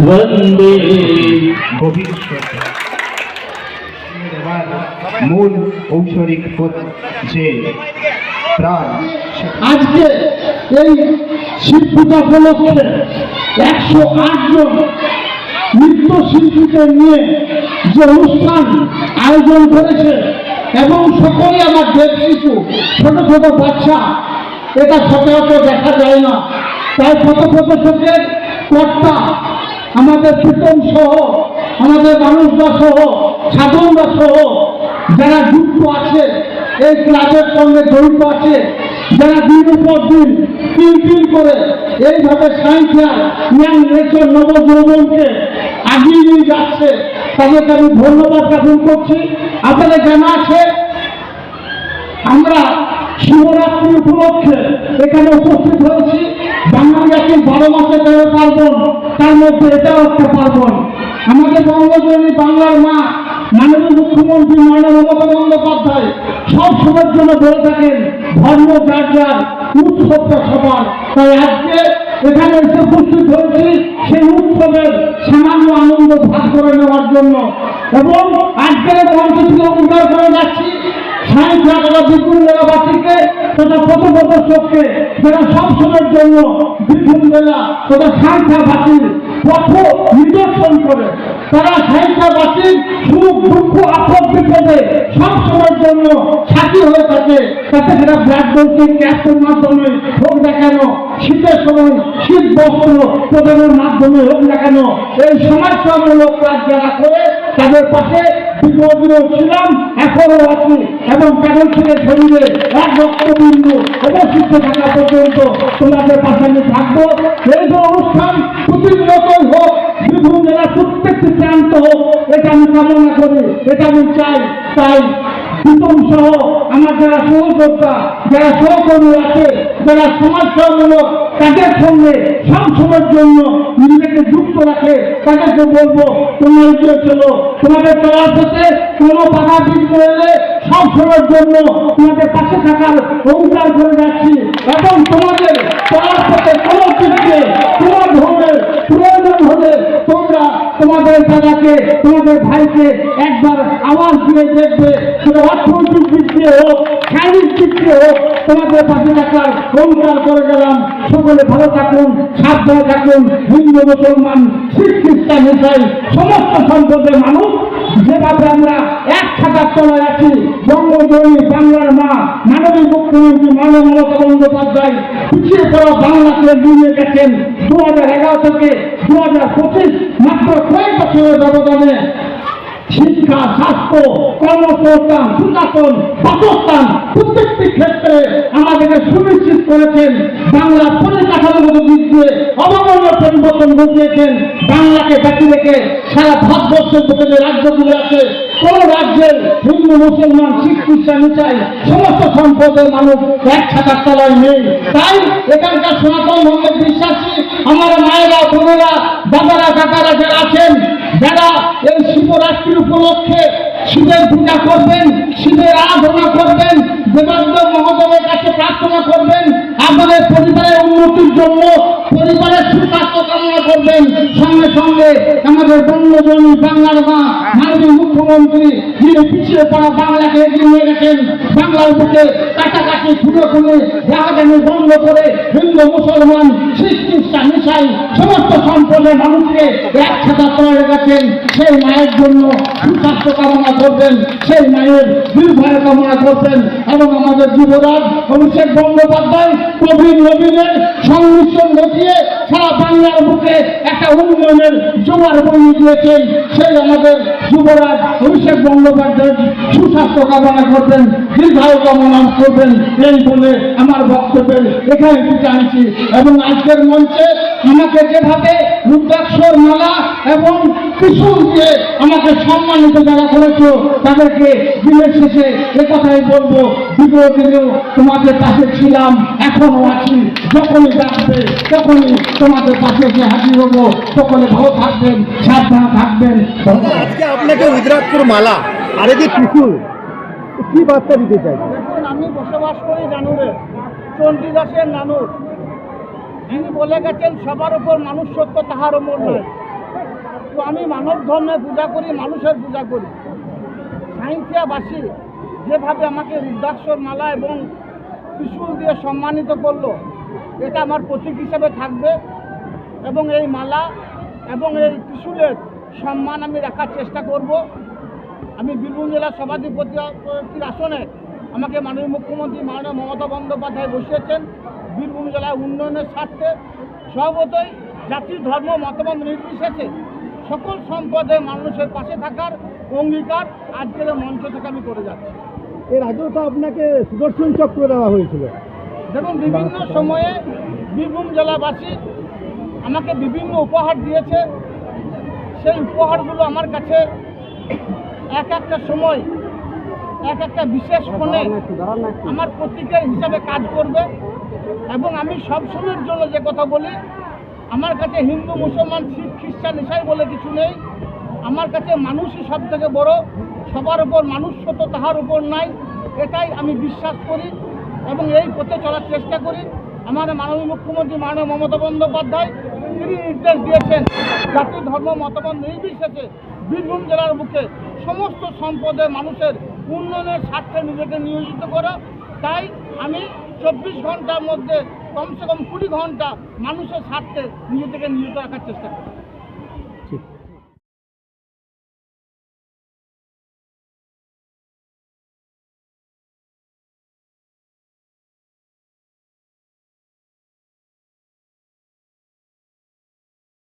বন্দে মূল ঔষধিক যে প্রাণ আজকে এই শিব উপলক্ষে একশো আট জন নৃত্য শিল্পীকে নিয়ে যে অনুষ্ঠান আয়োজন করেছে এবং সকলে আমার দেব শিশু ছোট ছোট বাচ্চা, এটা সচরাচর দেখা যায় না। তাই পথপ্রদর্শকের কর্তা, আমাদের প্রীতম সহ, আমাদের মানুষরা সহ সাধনরা সহ, যারা যুক্ত আছে, এই ক্লাবের সঙ্গে জড়িত আছে, যারা দিনের পর দিন তিন তিন করে, এইভাবে সাইন্সিয়ার ইয়াং নেচার নবযৌবনকে আগিয়ে নিয়ে যাচ্ছে। তাদেরকে আমি ধন্যবাদ জ্ঞাপন করছি। আপনাদের জানা আছে, আমরা শিবরাত্রি উপলক্ষে এখানে উপস্থিত হয়েছি। বাংলা জাতির বারো মাসে তেরো পার্বণ, তার মধ্যে এটাও একটা পার্বণ। আমাদের বঙ্গজনী বাংলার মা, মাননীয় মুখ্যমন্ত্রী মাননীয় মমতা বন্দ্যোপাধ্যায়, সব সময়ের জন্য বলে থাকেন, ধর্ম যার যার, উৎসবটা সবার। তাই আজকে এখানে এসে উপস্থিত হয়েছি সেই উৎসবের সামান্য আনন্দ ভাগ করে নেওয়ার জন্য। এবং আজকের থেকে উদ্ধার করে যাচ্ছি সাহিত্য এলাকা বিপুল এলাকাবাসীকে তথা পথ প্রদর্শককে যারা সবসময়ের জন্য বিপুল সেটা তথা সাহিত্যবাসীর পথ নিদর্শন করে। তারা সাহিত্যবাসীর সুখ, দুঃখ আপদ বিপদে সবসময়ের জন্য সাথী হয়ে থাকে। তাতে সেটা ব্ল্যাক ক্যাস্টের মাধ্যমে হোক না শীতের সময় শীত বস্ত্র প্রদানের মাধ্যমে হোক না কেন, এই সমাজসেবামূলক কাজ যারা করে, তাদের পাশে বিগত ছিলাম, এখনও আছি এবং তাদের থেকে শরীরে এক রক্তবিন্দু অবশিষ্ট থাকা পর্যন্ত তোমাদের পাশে আমি থাকব। এই এটা আমি কামনা করি, এটা আমি চাই, তাই প্রীতম সহ আমার যারা সহযোদ্ধা, যারা সহকর্মী আছে, যারা সমাজসেবামূলক তাদের সঙ্গে সবসময়ের জন্য নিজেকে যুক্ত রাখে, তাদেরকে বলব, তোমরা এগিয়ে চলো। তোমাদের চলার পথে কোনো বাধা বিঘ্ন সব সময়ের জন্য তোমাদের পাশে থাকার অঙ্গীকার করে যাচ্ছি এবং তোমাদের চলার পথে তোমাদের ভাইকে একবার আওয়াজ দিয়ে দেখবে, সেটা অর্থনৈতিক দিক দিয়ে হোক, শারীরিক দিক দিয়ে হোক, তোমাদের পাশে থাকার অঙ্গীকার করে গেলাম। সকলে ভালো থাকুন, সাবধানে থাকুন। হিন্দু, মুসলমান, শিখ, খ্রিস্টান ইসাই সমস্ত সম্প্রদায়ের মানুষ, যেভাবে আমরা এক ছাতার তলায় আছি বঙ্গজয়ী বাংলার মা, মাননীয় মুখ্যমন্ত্রী মানব মমতা বন্দ্যোপাধ্যায়, পিছিয়ে পড়া বাংলাকে নিয়ে গেছেন। দু হাজার এগারো থেকে দু হাজার পঁচিশ মাত্র কয়েক বছরের ব্যবধানে শিক্ষা, স্বাস্থ্য, কর্মসংস্থান, সুশাসন, বাসস্থান প্রত্যেকটি ক্ষেত্রে আমাদেরকে সুনিশ্চিত করেছেন। বাংলা পরিকাঠামোগত দিক দিয়ে অবমান্য পরিবর্তন ঘটিয়েছেন। বাংলাকে ব্যক্তি রেখে সারা ভারতবর্ষের বুকে যে রাজ্যগুলো আছে, কোন রাজ্যের হিন্দু, মুসলমান, শিখ, খ্রিস্টান চাই সমস্ত সম্প্রদায়ের মানুষ এক ছাতার তলায় নেই। তাই এখানকার সনাতন ধর্মের বিশ্বাসী, আমার মায়েরা, বোনেরা দাদারা কাকারা যারা আছেন, যারা এই শিবরাত্রির উপলক্ষে শিবের পূজা করবেন, শিবের আরাধনা করবেন দেবান্ত মহাদেবের কাছে প্রার্থনা করবেন আপনাদের পরিবারের উন্নতির জন্য পরিবারের সুস্বাস্থ্য কামনা করবেন। সঙ্গে সঙ্গে আমাদের বঙ্গজনী বাংলার মা, মাননীয় মুখ্যমন্ত্রী, যিনি পিছিয়ে পড়া বাংলাকে এগিয়ে নিয়ে গেছেন, বাংলার বুকে কাছাকাছি খুলে খুলে রাগাজানি বন্ধ করে মুসলমান, শিখ, খ্রিস্টান সমস্ত সম্প্রদায়ের মানুষকে এক ছাতা তলে গেছেন সেই মায়ের জন্য সুস্বাস্থ্য কামনা করবেন, সেই মায়ের দীর্ঘায়ু কামনা করবেন এবং আমাদের যুবরাজ অভিষেক বন্দ্যোপাধ্যায় প্রবীণ নবীনের সংমিশ্রণ ঘটিয়ে সারা বাংলার বুকে একটা উন্নয়নের জোয়ার বইয়ে দিয়েছেন। সেই আমাদের যুবরাজ অভিষেক বন্দ্যোপাধ্যায় সুস্বাস্থ্য কামনা করবেন। আমাকে সম্মানিত যারা করেছ, তাদেরকে দিনের শেষে এ কথাই বলব বিগত দিনেও তোমাদের পাশে ছিলাম এখনও আছি। যখনই ডাকবে, তখনই তোমাদের পাশে এসে হাজির হব। সকলে ভালো থাকবেন, সাবধানে থাকবেন। আজকে আপনাকে রুদ্রাক্ষর মালা, আর যে ত্রিশূল। কি বার্তা দিতে চাই? আমি বসবাস করি জানুরে চণ্ডীদাসের নানুর। যিনি বলে গেছেন, সবার উপর মানুষ সত্য তাহার ওপর নয় তো আমি মানব ধর্মে পূজা করি, মানুষের পূজা করি। সাঁইথিয়াবাসী যেভাবে আমাকে রুদ্রাক্ষর মালা এবং ত্রিশূল দিয়ে সম্মানিত করল, এটা আমার প্রতীক হিসাবে থাকবে এবং এই মালা এবং এই ত্রিশূলের সম্মান আমি রাখার চেষ্টা করব। আমি বীরভূম জেলার সভাধিপতির আসনে আমাকে মাননীয় মুখ্যমন্ত্রী মাননীয় মমতা বন্দ্যোপাধ্যায় বসিয়েছেন বীরভূম জেলার উন্নয়নের স্বার্থে। স্বভাবতই জাতি ধর্ম মতবাদ নির্বিশেষে সকল সম্পদের মানুষের পাশে থাকার অঙ্গীকার আজকের মঞ্চ থেকে আমি করে যাচ্ছি। এর আগেও তো আপনাকে সুদর্শন চক্র দেওয়া হয়েছিল। দেখুন বিভিন্ন সময়ে বীরভূম জেলাবাসী আমাকে বিভিন্ন উপহার দিয়েছে। সেই উপহারগুলো আমার কাছে এক একটা সময় এক একটা বিশেষ ফোনে আমার প্রতীকের হিসাবে কাজ করবে এবং আমি সব সময়ের জন্য যে কথা বলি আমার কাছে হিন্দু মুসলমান শিখ খ্রিস্টান ইসাই বলে কিছু নেই। আমার কাছে মানুষই সব থেকে বড় সবার উপর মানুষ সত তাহার উপর নাই এটাই আমি বিশ্বাস করি এবং এই পথে চলার চেষ্টা করি। আমার মাননীয় মুখ্যমন্ত্রী মাননীয় মমতা বন্দ্যোপাধ্যায় তিনি নির্দেশ দিয়েছেন জাতি ধর্ম মতামত নির্বিশেষে বীরভূম জেলার বুকে সমস্ত সম্পদের মানুষের উন্নয়নের স্বার্থে নিজেকে নিয়োজিত করা। তাই আমি চব্বিশ ঘণ্টার মধ্যে কমসে কম কুড়ি ঘণ্টা মানুষের স্বার্থে নিজেদেরকে নিয়োজিত রাখার চেষ্টা করি